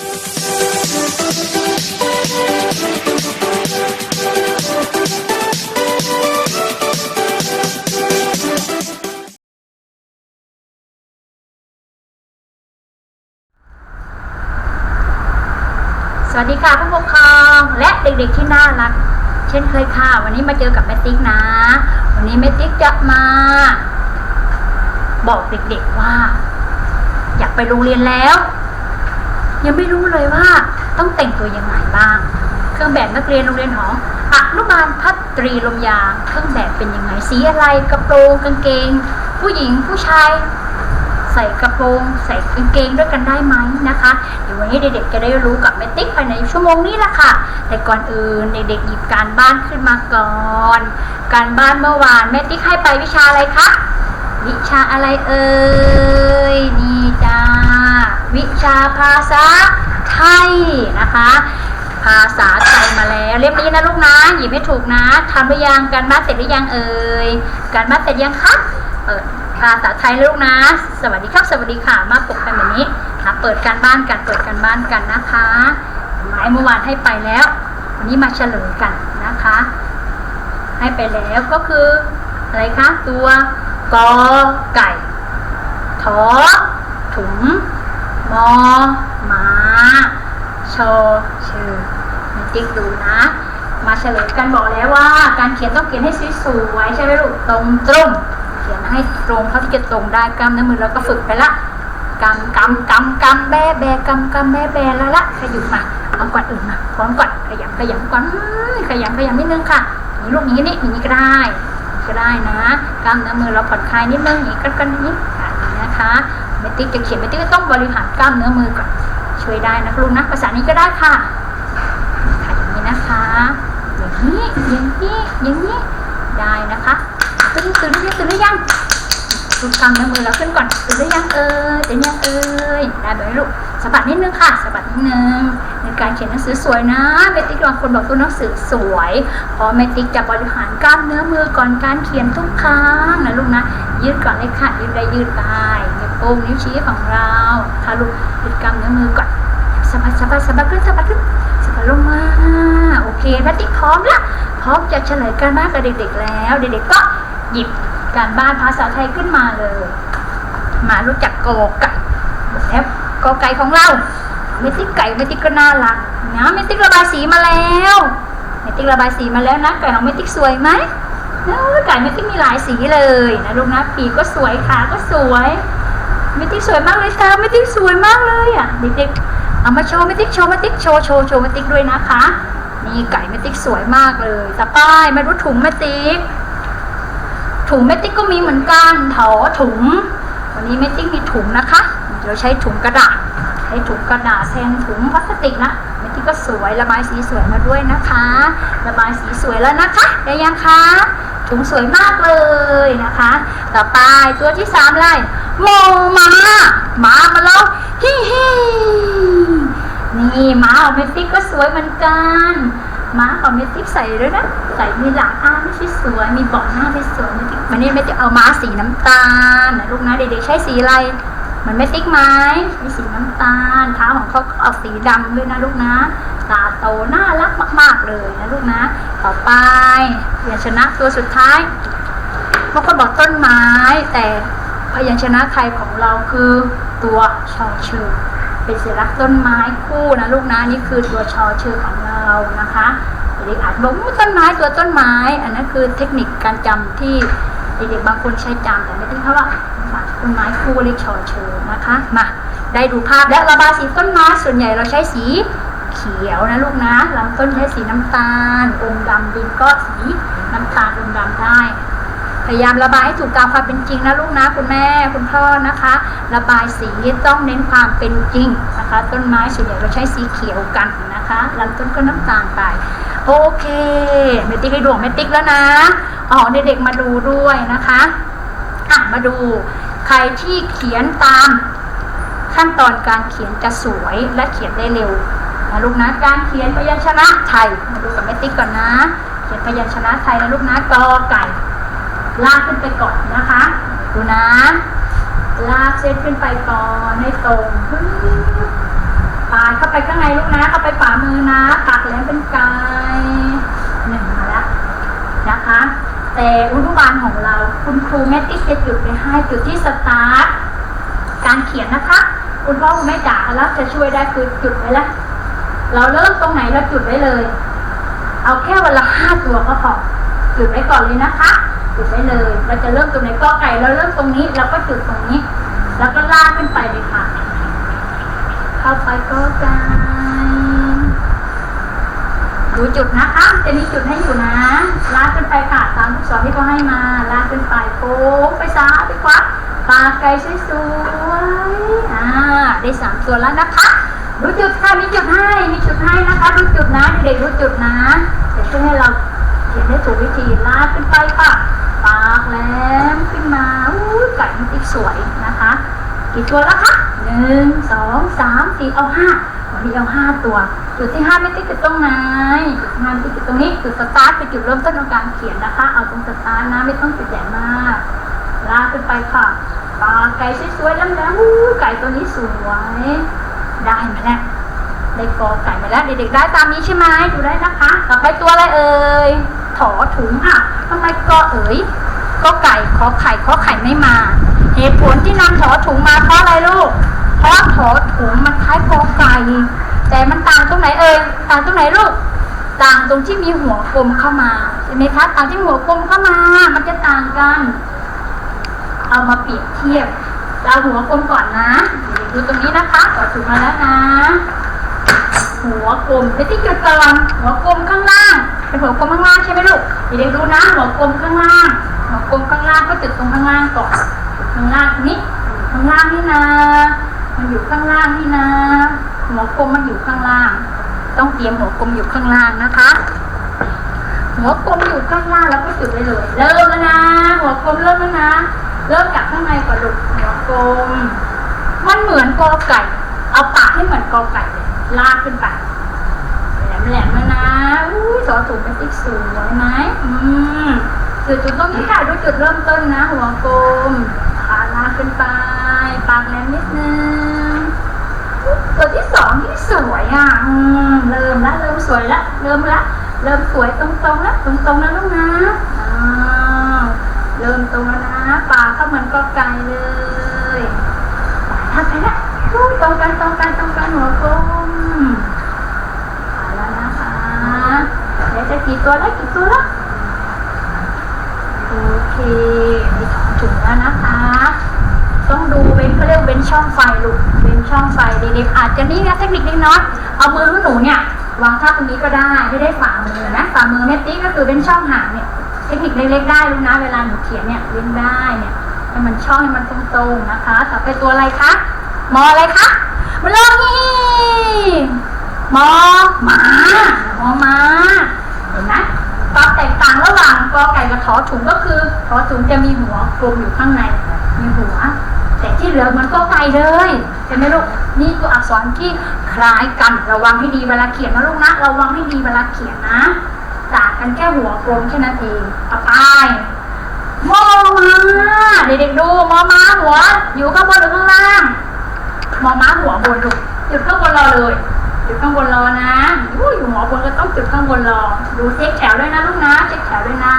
สวัสดีค่ะผู้ปกครองและเด็กๆที่น่ารัก เช่นเคยค่ะ วันนี้มาเจอกับแม่ติ๊กนะ วันนี้แม่ติ๊กจะมา บอกเด็กๆว่า อยากไปโรงเรียนแล้ว ยังไม่รู้เลยว่าต้องแต่งตัวยังไงบ้าง เครื่องแบบนักเรียนโรงเรียนของอนุบาลพัตรีลมยางเครื่องแบบเป็นยังไงสีอะไรกระโปรงกางเกง ผู้หญิงผู้ชายใส่กระโปรงใส่กางเกงด้วยกันได้ไหมนะคะเดี๋ยววันนี้เด็กๆจะได้รู้กับแมติ๊กภายในชั่วโมงนี้ละค่ะ แต่ก่อนอื่นเด็กๆหยิบการบ้านขึ้นมาก่อน การบ้านเมื่อวานแม่ติ๊กให้ไปวิชาอะไรคะวิชาอะไรเอ่ยนี่ วิชาภาษาไทยนะคะ ภาษาไทยมาแล้วเล่มนี้นะลูกนะหยิบให้ถูกนะทำหรือยังการบ้านเสร็จหรือยังเอ่ยการบ้านเสร็จยังคะเปิดภาษาไทยลูกนะ สวัสดีครับสวัสดีค่ะมาปกกันแบบนี้นะเปิดการบ้านกันเปิดการบ้านกันนะคะหมายเมื่อวานให้ไปแล้ว วันนี้มาเฉลยกันนะคะ ให้ไปแล้วก็คืออะไรคะตัวกอไก่ถอถุง มอมาชอชื่อมีติ๊กดูนะ มาเฉลยกันบอกแล้วว่า การเขียนต้องเขียนให้สวยๆใช่ไหมลูกตรงตรงเขียนให้ตรงเท่าที่จะตรงได้กล้ามเนื้อมือแล้วก็ฝึกไปละกำกำกำกำแบแบกำกำแบแบแล้วละขยุบมาเอาก่อนอื่นมาพร้อมก่อนขยำขยำก่อนขยำขยำนิดนึงค่ะนี่ลูกนี้นี่อย่างนี้ก็ได้ก็ได้นะกล้ามเนื้อมือเราผ่อนคลายนิดนึงอย่างนี้ก็กันนี้อะอย่างนี้นะคะ เมติกจะเขียนเมติกก็ต้องบริหารกล้ามเนื้อมือก่อนช่วยได้นะลูกนะภาษานี้ก็ได้ค่ะค่ะอย่างนี้นะคะ อย่างนี้อย่างนี้อย่างนี้ได้นะคะตื่นตื่นหรือยังตื่นหรือยังดูกล้ามเนื้อมือเราขึ้นก่อนตื่นหรือยังเอ่ยตื่นยังเอ่ยได้ไหมลูกสะบัดนิดนึงค่ะสะบัดนิดนึงในการเขียนหนังสือสวยนะเมติกบางคนบอกตัวหนังสือสวยเพราะเมติกจะบริหารกล้ามเนื้อมือก่อนการเขียนทุกครั้งนะลูกนะยืดก่อนเลยค่ะยืดได้ยืดได้ โป้งนิ้วชี้ของเราค่ะลูกยืดกล้ามเนื้อมือก่อนสะบัดสะบัดสะบัดขึ้นสะบัดขึ้นสะบัดลงมา โอเคแมติกพร้อมละพร้อมจะเฉลยการบ้านกับเด็กๆแล้ว เด็กๆก็หยิบการบ้านภาษาไทยขึ้นมาเลย มารู้จักกอไก่แล้วกอไก่ของเราเมติกไก่เมติกก็น่ารักนะเมติกระบายสีมาแล้วเมติกระบายสีมาแล้วนะไก่ของเมติกสวยไหมเออไก่เมติกมีหลายสีเลยนะลูกนะปีกก็สวยขาก็สวย มติกสวยมากเลยค่ะเมติกสวยมากเลยอะเด็กๆเอามาโชว์เมติกโชว์เมติกโชว์โชว์โชว์เมติกด้วยนะคะนี่ไก่เมติกสวยมากเลยต่อไมาดูถุงเมติกถุงเมติกก็มีเหมือนกันเถาถุง วันนี้เมติกมีถุงนะคะเราใช้ถุงกระดาษ ใช้ถุงกระดาษแทนถุงพลาสติกนะเมติกก็สวยระบายสีสวยมาด้วยนะคะ ระบายสีสวยแล้วนะคะ ได้ยังคะ ถุงสวยมากเลยนะคะ ต่อไปตัวที่สามเลยโมมาหมามาแล้วฮิฮินี่หมาของเมติกก็สวยเหมือนกันหมาของเมติกใส่ด้วยนะใส่มีหลังอ้าไม่ใช่สวยมีเบาะหน้าไม่สวยเมติกวันนี้เมติกเอาม้าสีน้ำตาลนะลูกนะเด็กๆใช้สีอะไร เหมือนเม็ดติ๊กไม้ มีสีน้ำตาลเท้าของเขาก็ออกสีดำด้วยนะลูกนะตาโตน่ารักมาก ๆ เลยนะลูกนะ ต่อไปพยัญชนะตัวสุดท้ายบางคนบอกต้นไม้ แต่พยัญชนะไทยของเราคือตัวชอชื่อเป็นสัญลักษณ์ต้นไม้คู่นะลูกนะนี่คือตัวชอชื่อของเรานะคะเด็กๆอาจบอกว่าต้นไม้ตัวต้นไม้ อันนั้นคือเทคนิคการจำที่เด็กๆบางคนใช้จำแต่ไม่ได้เพราะว่า ต้นไม้คู่เรียกชอเชอนะคะมาได้ดูภาพแล้วระบายสีต้นไม้ส่วนใหญ่เราใช้สีเขียวนะลูกนะลำต้นใช้สีน้ำตาลอมดำดินก็สีน้ำตาลอมดำได้พยายามระบายให้ถูกตามความเป็นจริงนะลูกนะคุณแม่คุณพ่อนะคะ ระบายสีต้องเน้นความเป็นจริงนะคะ ต้นไม้ส่วนใหญ่เราใช้สีเขียวกันนะคะลำต้นก็น้ำตาลไปโอเคเมติกให้ดวงเมติกแล้วนะอ๋อเด็กๆมาดูด้วยนะคะอะมาดู ครที่เขียนตามขั้นตอนการเขียนจะสวยและเขียนได้เร็วนะลูกนะการเขียนพยัญชนะไทยมาดูกับแม่ติ๊กก่อนนะ เขียนพยัญชนะไทยนะลูกนะกอไก่ลากขึ้นไปก่อนนะคะ ดูนะ ลากเส้นขึ้นไปก่อนให้ตรงปายเข้าไปข้างในลูกนะเข้าไปฝ่ามือนะปากแหลมเป็นกหนึ่งมาแล้วนะคะ แต่อุนุบาลของเรา คุณครูแมตติสจะจุดไปให้จุดที่สตาร์ทการเขียนนะคะ คุณพ่อคุณแม่จ๋าแล้วจะช่วยได้คือจุดไว้แล้วเราเริ่มตรงไหนเราจุดไว้เลย เอาแค่วันละห้าตัวก็พอจุดไว้ก่อนเลยนะคะจุดไว้เลย เราจะเริ่มตรงไหนก็ไก่เราเริ่มตรงนี้เราก็จุดตรงนี้ แล้วก็ลากขึ้นไปเลยค่ะ เข้าไปก็ไก่ ดูจุดนะคะ จะมีจุดให้อยู่นะ ลากขึ้นไปค่ะตามลูกศรที่เขาให้มา ลากขึ้นไปโค้งไปซ้ายไปขวาปากไก่สวยๆอ่าได้สามตัวแล้วนะคะดูจุดค่ะมีจุดให้มีจุดให้นะคะดูจุดนะเด็กๆดูจุดนะจะช่วยให้เราเขียนได้ถูกวิธีลากขึ้นไปค่ะปากแหลมขึ้นมาอู้ยไก่มันติ๊กสวยนะคะ กี่ตัวแล้วคะหนึ่งสองสามสี่เอาห้า วันนี้เอาห้าตัว จุดที่ห้าไม่ติ๊กจุดตรงไหนจุดห้าไม่ติ๊กจุดตรงนี้จุดสตาร์ทเป็นจุดเริ่มต้นของการเขียนนะคะ เอาตรงสตาร์ทนะไม่ต้องจุดใหญ่มากลากขึ้นไปค่ะปลาไก่สวยๆแล้วแล้วอู้ไก่ตัวนี้สวยได้ไหมเนี่ยได้กอไก่มาแล้วเด็กๆได้ตามนี้ใช่ไหมดูได้นะคะ ต่อไปตัวอะไรเอ่ยถอถุงอะทำไมกอเอ๋ยก็ไก่ขอไข่ขอไข่ไม่มา เหตุผลที่นำถอถุงมาเพราะอะไรลูก เพราะถอถุงมันคล้ายกอไก่แต่มันต่างตรงไหนเอ่ยต่างตรงไหนลูกต่างตรงที่มีหัวกลมเข้ามาใช่ไหมคะต่างที่หัวกลมเข้ามา มันจะต่างกัน เอามาเปรียบเทียบเราหัวกลมก่อนนะ ดูตรงนี้นะคะต่อถูมาแล้วนะหัวกลมเป็นที่จุดก่อนหัวกลมข้างล่างเป็นหัวกลมข้างล่างใช่ไหมลูกเด็กดูนะหัวกลมข้างล่างหัวกลมข้างล่างก็จุดตรงข้างล่างก่อนข้างล่างนี้ข้างล่างนี่นะ มันอยู่ข้างล่างนี่นะ หัวกลมมันอยู่ข้างล่าง ต้องเตรียมหัวกลมอยู่ข้างล่างนะคะ หัวกลมอยู่ข้างล่างแล้วก็จุดไปเลย เริ่มแล้วนะ หัวกลมเริ่มแล้วนะ เริ่มจากข้างในก่อนลูกหัวกลม มันเหมือนกอไก่ เอาปากให้เหมือนกอไก่ลากขึ้นไปแหลมแหลมๆแล้วนะอุ้ยสอถูกเป็นติ๊กสวยไหมอืมจุดจุดตรงนี้ค่ะดูจุดเริ่มต้นนะ หัวกลมขาลากขึ้นไป ปากแหลมนิดนึงตัวที่สองที่สวยอะเริ่มละเริ่มสวยละเริ่มละเริ่มสวยตรงๆแล้วตรงๆแล้วลูกนะอ้าเริ่มตรงแล้วนะปากเขาเหมือนกอไก่เลยทำไปละอู้ตรงกันตรงกันตรงกันหัวกลมไปแล้วนะคะเดี๋ยวจะกี่ตัวแล้วกี่ตัวแล้วโอเคมีสองถุงแล้วนะคะ ต้องดูเว้นเขาเรียกเว้นช่องไฟลูกเว้นช่องไฟเด็กๆอาจจะนี่นะเทคนิคเล็กน้อยเอามือของหนูเนี่ยวางทับตรงนี้ก็ได้ไม่ได้ฝ่ามือนะฝ่ามือเมตตี้ก็คือเป็นช่องห่างเนี่ยเทคนิคเล็กๆได้ลูกนะเวลาหนูเขียนเนี่ยเว้นได้เนี่ยให้มันช่องให้มันตรงๆนะคะต่อไปตัวอะไรคะมออะไรคะมลงีมอหมามอมาเห็นไหมความแตกต่างระหว่างกอไก่กับถอถุงก็คือถอถุงจะมีหัวกลมอยู่ข้างใน มีหัว แต่ที่เหลือมันก็ไกลเลยใช่ไหมลูกนี่ตัวอักษรที่คล้ายกันระวังให้ดีเวลาเขียนนะลูกนะระวังให้ดีเวลาเขียนนะต่างกันแค่หัวกลมแค่นั้นเองต่อไปมอมาเด็กๆดูมอมาหัว อยู่ข้างบนหรือข้างล่างมอมาหัวบนลูกอยู่ข้างบนรอเลย จุดข้างบนรอนะอู้อยู่หัวบนก็ต้องจุดข้างบนรอ ดูเช็คแถวด้วยนะลูกนะเช็คแถวด้วยนะ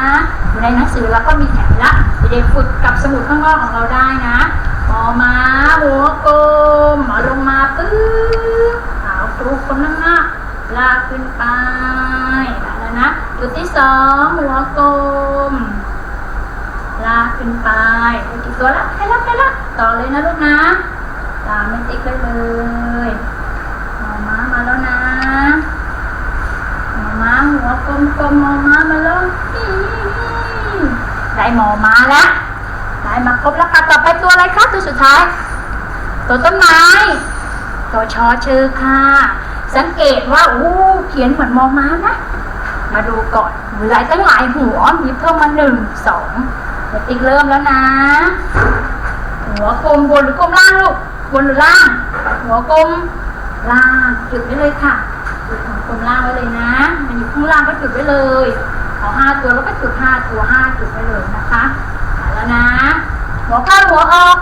อยู่ในหนังสือแล้วก็มีแถวละเด็กฝึกกับสมุดข้างนอกของเราได้นะหมอมาหัวกลมหมอลงมาปื๊บขาครูคนนั่งหน้าลากขึ้นไปแล้วนะจุดที่สองหัวกลมลากขึ้นไปได้กี่ตัวละใกล้ละใกล้ละต่อเลยนะลูกนะตามไม่ติ๊กได้เลยหมอม้ามาแล้วนะ หัวกลมกลมๆหมอม้ามาล้วอี๋ได้หมอม้าแล้วได้มาครบแล้วค่ะต่อไปตัวอะไรคะตัวสุดท้าย ตัวต้นไม้ ตัวชอเชอค่ะ สังเกตว่าอู้เขียนเหมือนมอม้านะ มาดูก่อนมีหลายตั้งหลายหัวมีเพิ่มมาหนึ่งสองเดี๋ยวติ๊กเริ่มแล้วนะ หัวกลมบนหรือกลมล่างลูกบนหรือล่าง หัวกลมล่างจุดไว้เลยค่ะ จุดหัวกลมล่างไว้เลยนะ มันอยู่ข้างล่างก็จุดไว้เลยเอาห้าตัวแล้วก็จุดห้าตัวห้าจุดไว้เลยนะคะแล้วนะ หัวเข้าหัวออก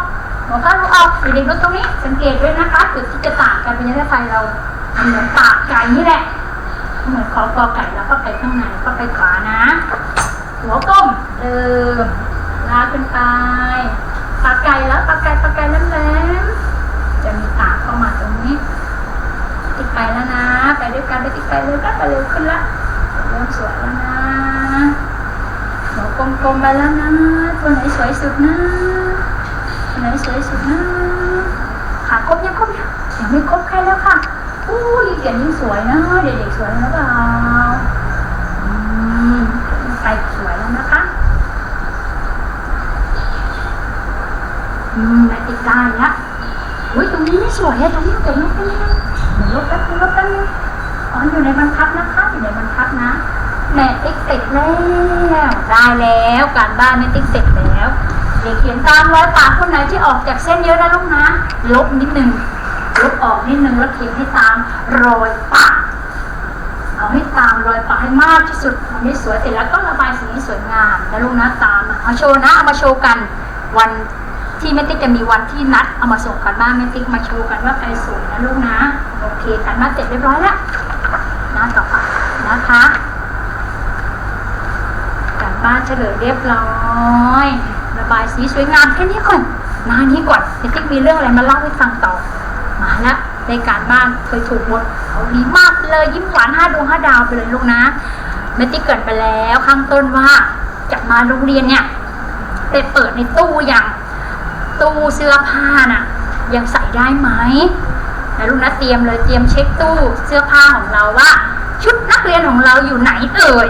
หัวข้อรู้เอาเด็กๆดูตรงนี้สังเกตด้วยนะคะจุดที่จะต่างกันเป็นยังไงไทยเราเหมือนปากไก่นี่แหละเหมือนคอกอไก่แล้วก็ไปข้างในก็ไปขวานะ หัวก้มเดิมลากขึ้นไปปากไก่แล้วปากไก่ปากไก่แหลมๆจะมีปากเข้ามาตรงนี้ ติไปแล้วนะ ไปด้วยกันไปติไปเร็วก็ไปเร็วขึ้นละเริ่มสวยแล้วนะหัวกลมๆไปแล้วนะ ตัวไหนสวยสุดนะ ตัวไหนสวยสุดนะขาครบยังครบยังยังไม่ครบใครแล้วค่ะอู้ยเขียนยิ่งสวยนะเด็กๆสวยแล้วเปล่าไปสวยแล้วนะคะอืมไม่ติดได้ละอุ้ยตรงนี้ไม่สวยอะตรงนี้เกิดลบไปนิดนึงเดี๋ยว ลบแป๊บนึงลบแป๊บนึงอ๋ออยู่ในบรรทัดนะคะอยู่ในบรรทัดนะแม่ติ๊กเสร็จแล้วได้แล้วการบ้านแม่ติ๊กเสร็จแล้วเด็กเขียนตามรอยปากคนไหนที่ออกจากเส้นเยอะนะลูกนะ ลบนิดนึงลบออกนิดนึงแล้วเขียนให้ตามรอยปากเอาให้ตามรอยปากให้มากที่สุดอันนี้สวยเสร็จแล้วก็ระบายสีให้สวยงามนะลูกนะตามมาเอาโชว์นะเอามาโชว์กันวัน ที่แม่ติ๊กจะมีวันที่นัดเอามาส่งกันบ้านแม่ติ๊กมาโชว์กันว่าใครสวยนะลูกนะ โอเคกันบ้าเสร็จเรียบร้อยแล้วนะต่อไปนะคะกันบ้านเฉลยเรียบร้อย ระบายสีสวยงามแค่นี้ก่อนมานี้ก่อนแม่ติ๊กมีเรื่องอะไรมาเล่าให้ฟังต่อมาละในการบ้านเคยถูกหมดเอาดีมากเลยยิ้มหวานห้าดวงห้าดาวไปเลยลูกนะแม่ติ๊กเกิดไปแล้วข้างต้นว่าจะมาโรงเรียนเนี่ยไปเปิดในตู้อย่าง ตู้เสื้อผ้าน่ะ ยังใส่ได้ไหมนะลูกนะเตรียมเลยเตรียมเช็คตู้เสื้อผ้าของเราว่า ชุดนักเรียนของเราอยู่ไหนเอ่ย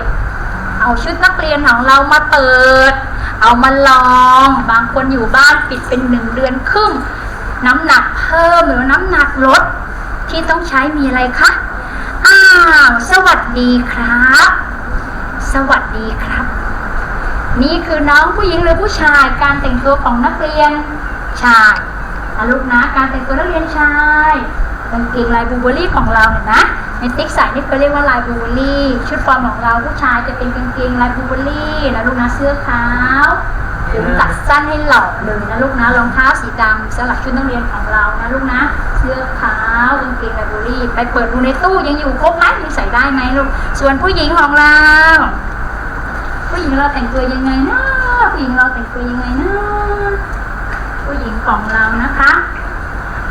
เอาชุดนักเรียนของเรามาเปิด เอามาลอง บางคนอยู่บ้านปิดเป็นหนึ่งเดือนครึ่งน้ำหนักเพิ่มหรือน้ำหนักลดที่ต้องใช้มีอะไรคะอ้าวสวัสดีครับ สวัสดีครับ นี่คือน้องผู้หญิงหรือผู้ชายการแต่งตัวของนักเรียน ชายนะลูกนะ การแต่งตัวนักเรียนชายกางเกงลายบูเบอรี่ของเราเนี่ยนะในติ๊กใส่นี่ก็เรียกว่าลายบูเบอรี่ชุดฟอร์มของเราผู้ชายจะเป็นกางเกงลายบูเบอรี่นะลูกนะเสื้อขาวผมตัดสั้นให้หล่อเลยนะลูกนะรองเท้าสีดำสลับชุดนักเรียนของเรานะลูกนะ เสื้อขาวกางเกงลายบูเบอรี่ไปเปิดดูในตู้ยังอยู่ครบไหมยังใส่ได้ไหมลูกส่วนผู้หญิงของเราผู้หญิงเราแต่งตัวยังไงนะผู้หญิงเราแต่งตัวยังไงนะ ผู้หญิงของเรานะคะ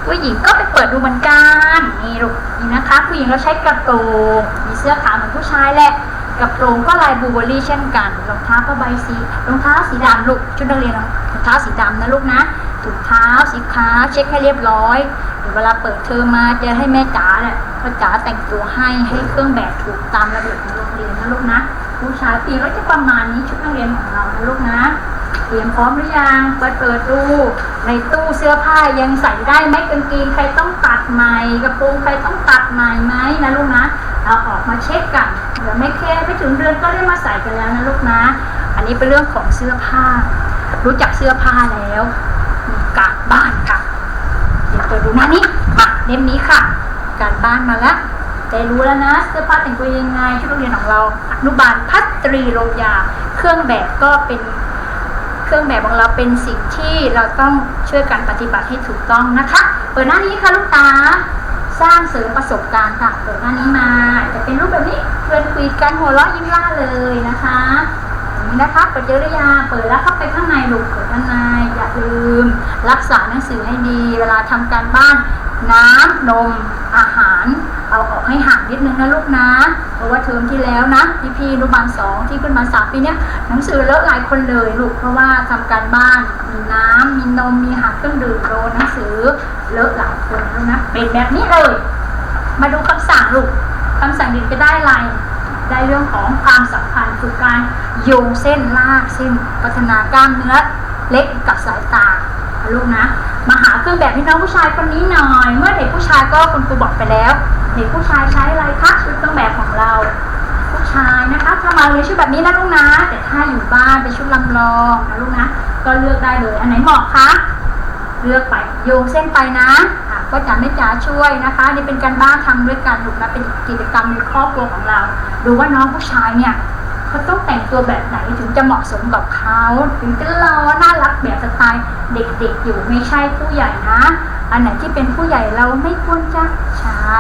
ผู้หญิงก็ไปเปิดดูเหมือนกันนี่ลูกนี่นะคะ ผู้หญิงเราใช้กระโปรงมีเสื้อขาวเหมือนผู้ชายแหละกระโปรงก็ลายบูเบอรี่เช่นกันรองเท้าก็ใบสีรองเท้าสีดำลูกชุดนักเรียนรองเท้าสีดำนะลูกนะถุงเท้าสีขาวเช็คให้เรียบร้อยเดี๋ยวเวลาเปิดเทอมมาจะให้แม่จ๋าเนี่ยพ่อจ๋าแต่งตัวให้ให้เครื่องแบบถูกตามระเบียบของโรงเรียนนะลูกนะ ผู้ชายปีก็จะประมาณนี้ชุดนักเรียนของเรานะลูกนะ เตรียมพร้อมหรือยังเปิดเปิดดูในตู้เสื้อผ้ายังใส่ได้ไหมกางเกงใครต้องตัดใหม่กระโปรงใครต้องตัดใหม่ไหมนะลูกนะเอาออกมาเช็คกันเดี๋ยวไม่แค่ไม่ถึงเดือนก็ได้มาใส่กันแล้วนะลูกนะ อันนี้เป็นเรื่องของเสื้อผ้า รู้จักเสื้อผ้าแล้วการบ้านค่ะเดี๋ยวเปิดดูหน้านี้อะเล่มนี้ค่ะ การบ้านมาแล้วได้รู้แล้วนะเสื้อผ้าแต่งตัวยังไงชุดนักเรียนของเราอนุบาลพัตรีโรงยา เครื่องแบบก็เป็น เครื่องแบบของเราเป็นสิ่งที่เราต้องช่วยกันปฏิบัติให้ถูกต้องนะคะ เปิดหน้านี้ค่ะลูกตา สร้างเสริมประสบการณ์ค่ะ เปิดหน้านี้มา จะเป็นรูปแบบนี้เพื่อนคุยกันหัวเราะยิ้มร่าเลยนะคะนี้นะคะเปิดเจอหรือยังเปิดแล้วเข้าไปข้างในลูกเปิดข้างในอย่าลืม รักษาหนังสือให้ดี เวลาทำการบ้าน น้ำนมอาหาร เอาออกให้ห่างนิดนึงนะลูกนะ เพราะว่าเทอมที่แล้วนะพี่พี่ๆอนุบาลสองที่ขึ้นมาสามปีเนี้ยหนังสือเลอะหลายคนเลยลูกเพราะว่าทำการบ้านมีน้ำมีนมมีหารเครื่องดื่มโดนหนังสือเลอะหลายคนแล้วนะเป็นแบบนี้เลย มาดูคำสั่งลูกคำสั่งเด็กจะได้อะไรได้เรื่องของความสัมพันธ์คือการโยงเส้นลากเส้นพัฒนากล้ามเนื้อเล็กกับสายตาลูกนะ มาหาเครื่องแบบให้น้องผู้ชายคนนี้หน่อย เมื่อเด็กผู้ชายก็คุณครูบอกไปแล้ว เด็กผู้ชายใช้อะไรคะชุดเครื่องแบบของเรา ผู้ชายนะคะถ้ามาเลยนชุดแบบนี้นะลูกนะ แต่ถ้าอยู่บ้านเป็นชุดลำลองนะลูกนะ ก็เลือกได้เลย อันไหนเหมาะคะเลือกไปโยงเส้นไปนะก็จะไม่จ๋าช่วยนะคะ นี่เป็นการบ้านทำด้วยกันลูกนะเป็นกิจกรรมในครอบครัวของเรา ดูว่าน้องผู้ชายเนี่ย เขาต้องแต่งตัวแบบไหนถึงจะเหมาะสมกับเขาถึงจะรอน่ารักแบบสไตล์เด็กๆอยู่ไม่ใช่ผู้ใหญ่นะ อันไหนที่เป็นผู้ใหญ่เราไม่ควรจะใช้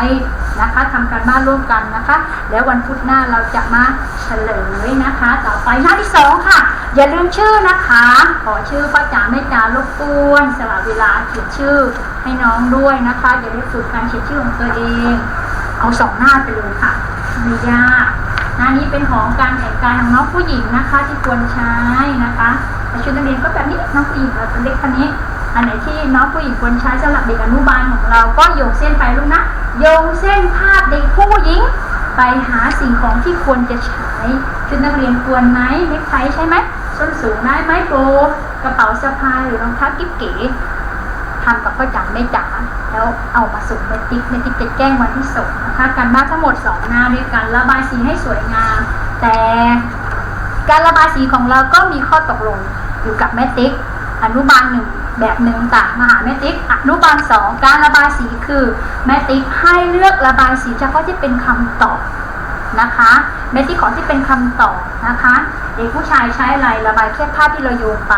นะคะทำการบ้านร่วมกันนะคะ แล้ววันพุธหน้าเราจะมาเฉลยนะคะ ต่อไปหน้าที่สองค่ะ อย่าลืมชื่อนะคะ ขอชื่อป้าจ๋าแม่จ๋ารบกวนสละเวลาเขียนชื่อให้น้องด้วยนะคะอย่าได้ฝึกการเขียนชื่อของตัวเอง เอาสองหน้าไปเลยค่ะไม่ยาก หน้านี้เป็นของการแต่งกายของน้องผู้หญิงนะคะ ที่ควรใช้นะคะแต่ชุดนักเรียนก็แบบนี้น้องผู้หญิงเราเล็กคนนี้ อันไหนที่น้องผู้หญิงควรใช้สำหรับเด็กอนุบาลของเราก็โยงเส้นไปลูกนะโยงเส้นภาพเด็กผู้หญิง ไปหาสิ่งของที่ควรจะใช้ชุดนักเรียนควรไหมเน็กไทใช่ไหมส้นสูงได้ไหมโบกระเป๋าสะพายหรือรองเท้ากิ๊บเก๋ ทำกับพ่อจ๋าไม่จ๋าแล้วเอามาส่งไปติ๊กในติ๊กจะแจ้งวันที่ส่งนะคะการบ้านทั้งหมดสองหน้าด้วยกันระบายสีให้สวยงาม แต่การระบายสีของเราก็มีข้อตกลงอยู่กับแม่ติ๊ก อนุบาลหนึ่งแบบหนึ่งต่างมหาแม่ติ๊ก อนุบาลสองการระบายสีคือแม่ติ๊กให้เลือกระบายสีเฉพาะที่เป็นคำตอบนะคะ แม่ติ๊กขอที่เป็นคำตอบนะคะ เด็กผู้ชายใช้อะไรระบายแค่ภาพที่เราโยนไป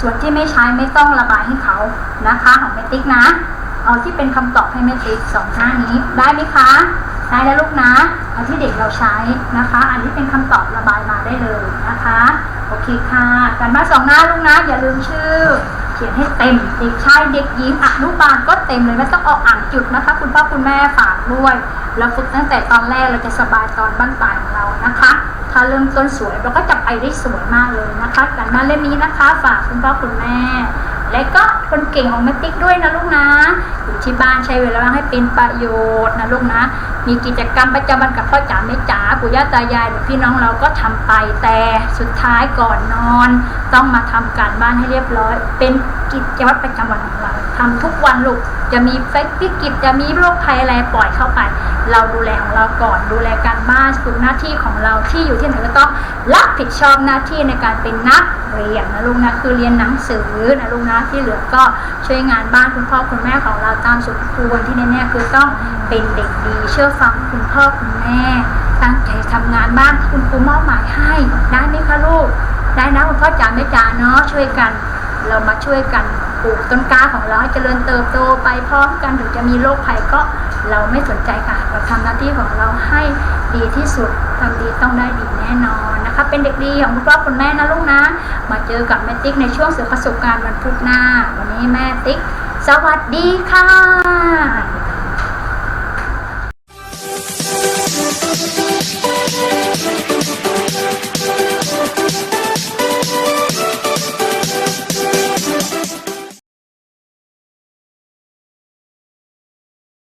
ส่วนที่ไม่ใช้ไม่ต้องระบายให้เขานะคะของแม่ติ๊กนะ เอาที่เป็นคำตอบให้แม่ติ๊กสองหน้านี้ได้ไหมคะได้แล้วลูกนะเอาที่เด็กเราใช้นะคะ อันที่เป็นคำตอบระบายมาได้เลยนะคะโอเคค่ะการบ้านสองหน้าลูกนะอย่าลืมชื่อ เขียนให้เต็มเด็กชายเด็กหญิงอนุบาลก็เต็มเลยไม่ต้องเอาอ่างจุดนะคะ คุณพ่อคุณแม่ฝากด้วยเราฝึกตั้งแต่ตอนแรกเราจะสบายตอนบ้านปลาย นะคะถ้าเริ่มต้นสวยเราก็จะไปได้สวยมากเลยนะคะการบ้านเล่มนี้นะคะ ฝากคุณพ่อคุณแม่ และก็คนเก่งของแม่ติ๊กด้วยนะลูกนะ อยู่ที่บ้านใช้เวลาว่างให้เป็นประโยชน์นะลูกนะมีกิจกรรมประจำวันกับพ่อจ๋าแม่จ๋าปู่ย่าตายายหรือพี่น้องเราก็ทำไปแต่สุดท้ายก่อนนอน ต้องมาทำการบ้านให้เรียบร้อย เป็นกิจวัตรประจำวันของเราทำทุกวันลูกจะมีไฟวิกฤตจะมีโรคภัยอะไรปล่อยเข้าไป เราดูแลของเราก่อนดูแลการบ้านฝึกหน้าที่ของเราที่อยู่ที่ไหนก็ต้องรับผิดชอบหน้าที่ในการเป็นนักเรียนนะลูกนะคือเรียนหนังสือนะลูกนะที่เหลือก็ช่วยงานบ้านคุณพ่อคุณแม่ของเราตามสมควรที่แน่ๆคือต้องเป็นเด็กดีเชื่อฟังคุณพ่อคุณแม่ ตั้งใจทำงานบ้านที่คุณครูมอบหมายให้ได้ไหมคะลูก ได้นะคุณพ่อจ๋าแม่จ๋าเนาะช่วยกัน เรามาช่วยกันปลูกต้นกล้าของเราให้เจริญเติบโตไปพร้อมกันถึงจะมีโรคภัยก็เราไม่สนใจค่ะเราทำหน้าที่ของเราให้ดีที่สุดทำดีต้องได้ดีแน่นอนนะคะ เป็นเด็กดีของคุณพ่อคุณแม่นะลูกนะมาเจอกับแม่ติ๊กในช่วงเสือประสบการณ์วันพุธหน้า วันนี้แม่ติ๊ก สวัสดีค่ะ Thank you.